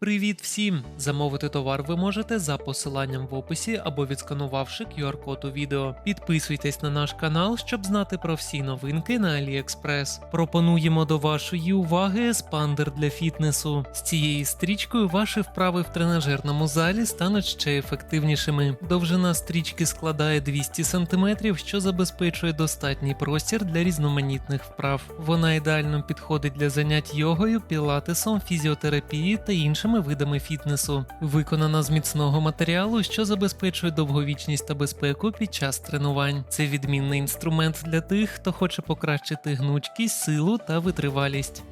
Привіт всім! Замовити товар ви можете за посиланням в описі або відсканувавши QR-код у відео. Підписуйтесь на наш канал, щоб знати про всі новинки на AliExpress. Пропонуємо до вашої уваги еспандер для фітнесу. З цією стрічкою ваші вправи в тренажерному залі стануть ще ефективнішими. Довжина стрічки складає 200 см, що забезпечує достатній простір для різноманітних вправ. Вона ідеально підходить для занять йогою, пілатесом, фізіотерапії та іншими видами фітнесу. Виконана з міцного матеріалу, що забезпечує довговічність та безпеку під час тренувань. Це відмінний інструмент для тих, хто хоче покращити гнучкість, силу та витривалість.